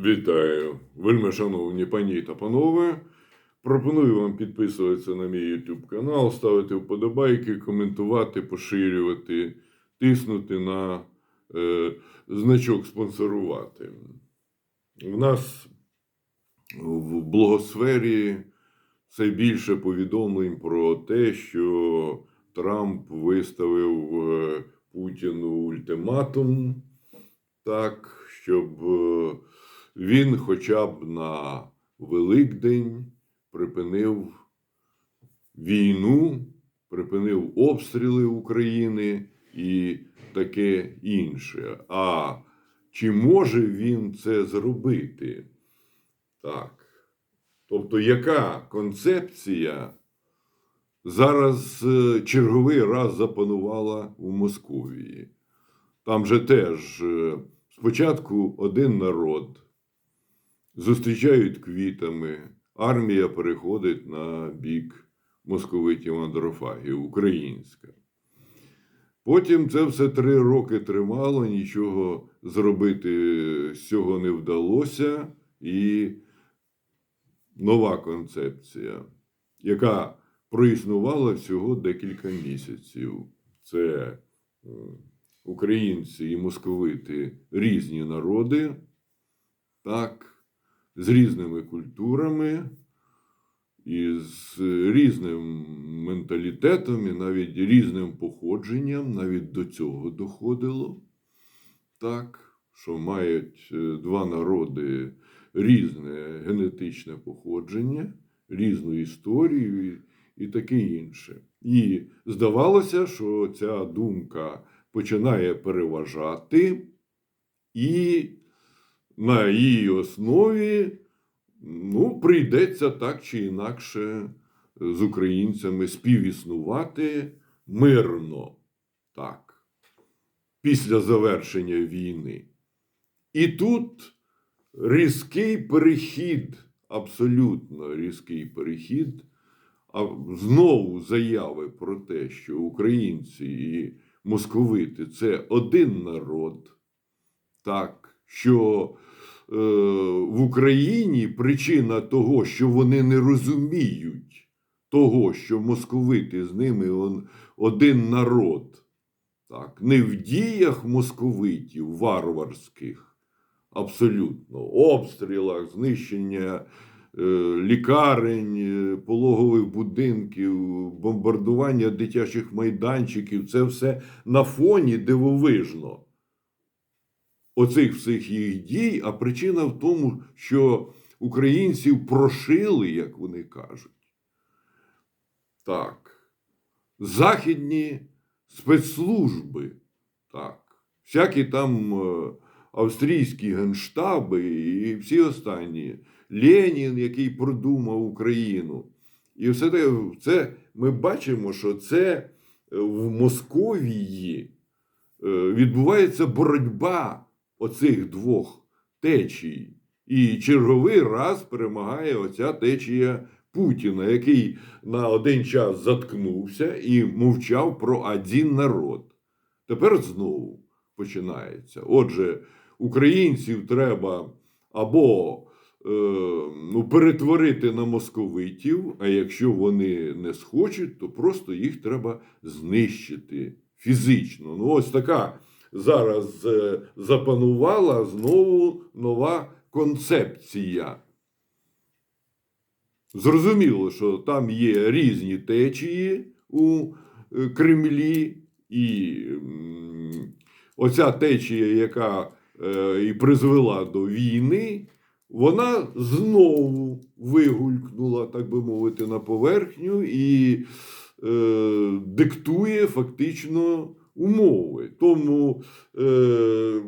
Вітаю, вельми шановні пані та панове. Пропоную вам підписуватися на мій YouTube канал, ставити вподобайки, коментувати, поширювати, тиснути на е, значок спонсорувати. У нас в блогосфері все більше повідомлень про те, що Трамп виставив е, Путіну ультиматум, так, щоб е, він хоча б на Великдень припинив війну, припинив обстріли України і таке інше. А чи може він це зробити? Так. Тобто, яка концепція зараз е, черговий раз запанувала у Московії? Там же теж е, спочатку один народ зустрічають квітами, армія переходить на бік московитів андрофагів, українська. Потім це все три роки тримало, нічого зробити з цього не вдалося. І нова концепція, яка проіснувала всього декілька місяців. Це українці і московити різні народи, так, з різними культурами, і з різним менталітетом, і навіть різним походженням, навіть до цього доходило. Так, що мають е, два народи різне генетичне походження, різну історію і, таке інше. І здавалося, що ця думка починає переважати, і на її основі ну, прийдеться так чи інакше з українцями співіснувати мирно. Так, після завершення війни. І тут різкий перехід, абсолютно різкий перехід, а знову заяви про те, що українці і московити це один народ, так, що в Україні причина того, що вони не розуміють того, що московити з ними один народ, так, не в діях московитів варварських, абсолютно, обстрілах, знищення е, лікарень, е, пологових будинків, бомбардування дитячих майданчиків це все на фоні дивовижно оцих всіх їх дій, а причина в тому, що українців прошили, як вони кажуть. Так. Західні спецслужби, так, всякі там е, австрійські генштаби і всі останні. Ленін, який продумав Україну. І все те, це ми бачимо, що це е, в Московії е, відбувається боротьба оцих двох течій. І черговий раз перемагає оця течія Путіна, який на один час заткнувся і мовчав про один народ. Тепер знову починається. Отже, українців треба або е, ну, перетворити на московитів, а якщо вони не схочуть, то просто їх треба знищити фізично. Ну, ось така зараз е, запанувала знову нова концепція. Зрозуміло, що там є різні течії у е, Кремлі, і оця течія, яка е, і призвела до війни, вона знову вигулькнула, так би мовити, на поверхню і е, диктує фактично умови. Тому е,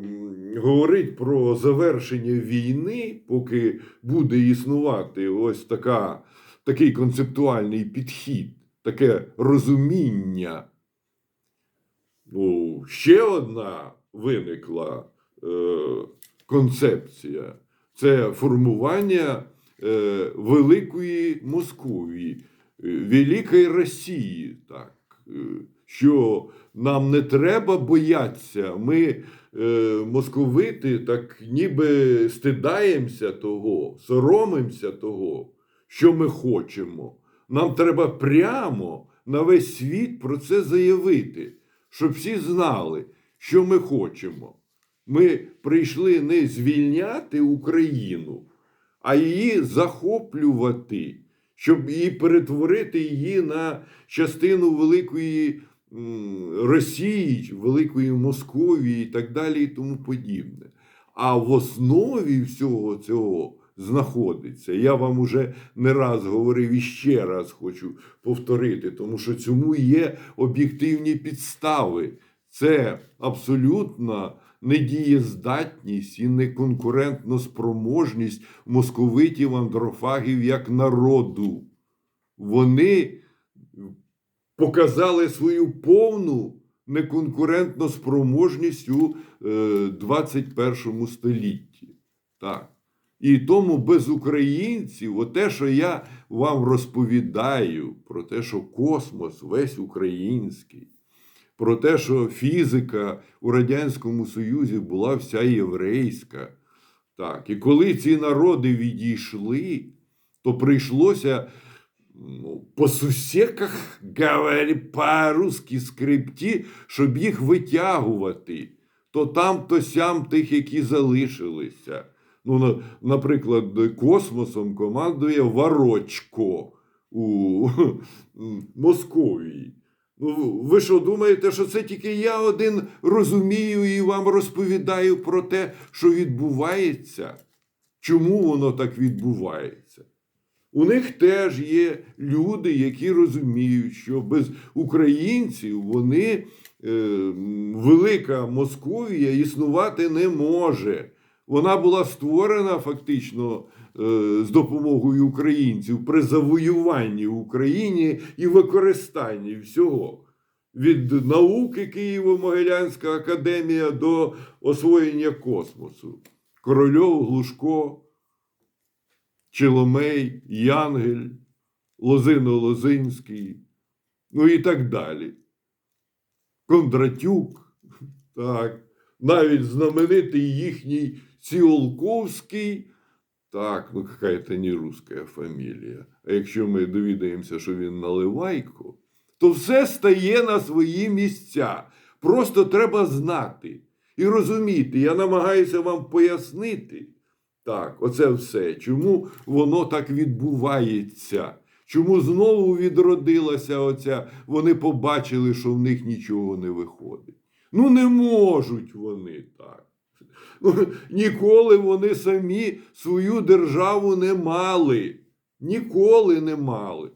говорить про завершення війни, поки буде існувати ось така, такий концептуальний підхід, таке розуміння. Ну, ще одна виникла е, концепція це формування е, Великої Московії, е, Великої Росії. Так. Що нам не треба боятися. Ми, е, московити, так ніби стидаємося того, соромимося того, що ми хочемо. Нам треба прямо на весь світ про це заявити, щоб всі знали, що ми хочемо. Ми прийшли не звільняти Україну, а її захоплювати, щоб її перетворити її на частину великої Росії, великої Московії і так далі, і тому подібне. А в основі всього цього знаходиться. Я вам уже не раз говорив і ще раз хочу повторити, тому що цьому є об'єктивні підстави. Це абсолютна недієздатність і неконкурентна спроможність московитів андрофагів як народу. Вони показали свою повну неконкурентну спроможність у е, 21 столітті. Так. І тому без українців, оте, що я вам розповідаю, про те, що космос весь український, про те, що фізика у Радянському Союзі була вся єврейська. Так. І коли ці народи відійшли, то прийшлося по сусеках по-русски скрипті, щоб їх витягувати. То там, то сям тих, які залишилися. Ну, наприклад, космосом командує Варочко у Московії. Ну, ви що думаєте, що це тільки я один розумію і вам розповідаю про те, що відбувається? Чому воно так відбувається? У них теж є люди, які розуміють, що без українців вони, е, велика Московія, існувати не може. Вона була створена фактично е, з допомогою українців при завоюванні в Україні і використанні всього. Від науки Києво-Могилянська академія до освоєння космосу. Корольов, Глушко, Челомей, Янгель, Лозино-Лозинський, ну і так далі. Кондратюк, так, навіть знаменитий їхній Ціолковський, так, ну какая-то не русская фамілія. А якщо ми довідаємося, що він наливайко, то все стає на свої місця. Просто треба знати і розуміти. Я намагаюся вам пояснити. Так, оце все. Чому воно так відбувається? Чому знову відродилася оця? Вони побачили, що в них нічого не виходить. Ну, не можуть вони так. Ну, ніколи вони самі свою державу не мали. Ніколи не мали.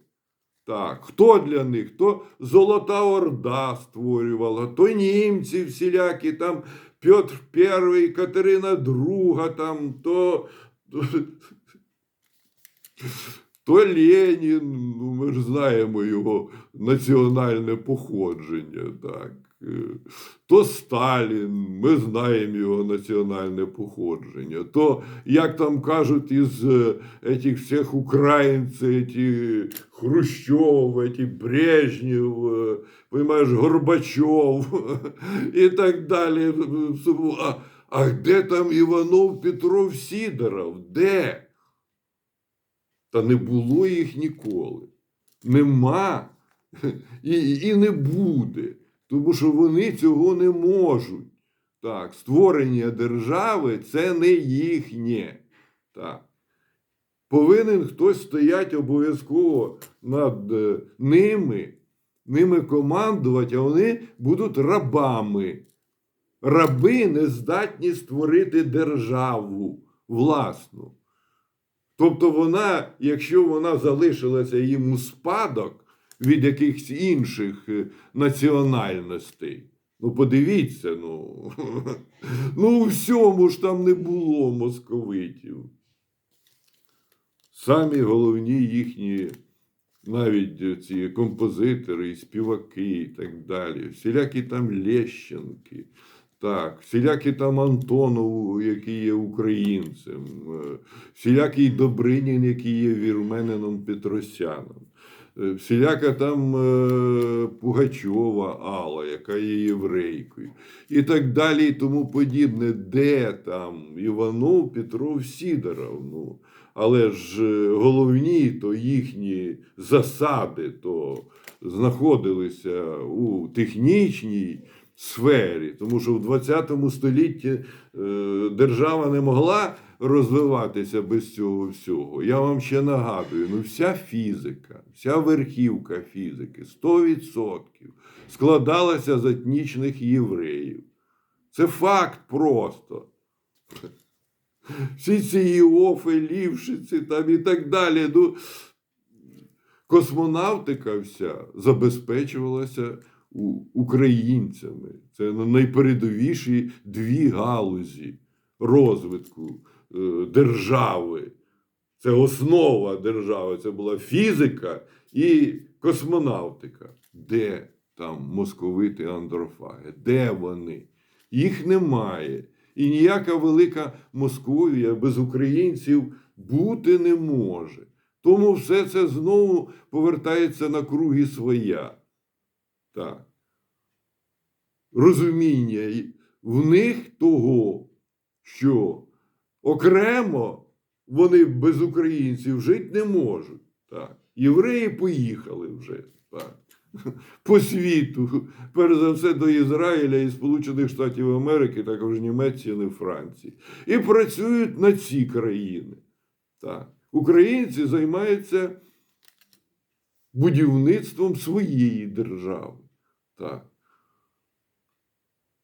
Так, хто для них? То Золота Орда створювала, то німці всілякі, там Петр І, Катерина II, там, то, то, Ленін, ну ми ж знаємо його національне походження, так. Е, То Сталін, ми знаємо його національне походження. То, як там кажуть, із е, этих всіх українців, ті Хрущов, эти Брежнєв, е, понимаєш, Горбачов і так далі. А, а де там Іванов Петров Сідоров? Де? Та не було їх ніколи. Нема і, і не буде. Тому що вони цього не можуть. Так, створення держави це не їхнє. Так. Повинен хтось стояти обов'язково над е, ними, ними командувати, а вони будуть рабами. Раби не здатні створити державу власну. Тобто вона, якщо вона залишилася їм у спадок від якихось інших е, національностей, ну подивіться, ну, ну у всьому ж там не було московитів. Самі головні їхні, навіть ці композитори, і співаки і так далі, всілякі там Лещенки, так, всілякий там Антонов, який є українцем, е, всілякий Добринін, який є вірменином Петросяном. е, всіляка там е, Пугачова Алла, яка є єврейкою, і так далі, і тому подібне. Де там Іванов, Петров, Сідоров? Ну, але ж е, головні то їхні засади то знаходилися у технічній сфері, тому що в 20 столітті е, держава не могла розвиватися без цього всього. Я вам ще нагадую: ну вся фізика, вся верхівка фізики 100% складалася з етнічних євреїв. Це факт просто. Всі ці Іофи, Лівшиці там і так далі. Ну, космонавтика вся забезпечувалася українцями. Це найпередовіші дві галузі розвитку е, держави. Це основа держави. Це була фізика і космонавтика. Де там московити андрофаги? Де вони? Їх немає. І ніяка велика Московія без українців бути не може. Тому все це знову повертається на круги своя. Так. Розуміння в них того, що окремо вони без українців жити не можуть. Так. Євреї поїхали вже. Так. По світу, перш за все до Ізраїля і Сполучених Штатів Америки, також Німеччини, Франції. І працюють на ці країни. Так. Українці займаються будівництвом своєї держави. Так.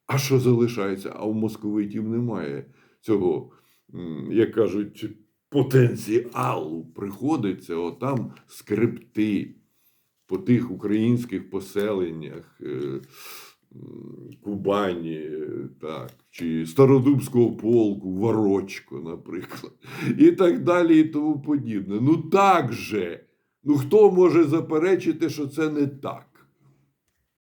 А що залишається? А у московитів немає цього, як кажуть, потенціалу. Приходиться отам скрипти по тих українських поселеннях. е, Кубані, е, так, чи Стародубського полку, Ворочко, наприклад, і так далі, і тому подібне. Ну так же. Ну хто може заперечити, що це не так?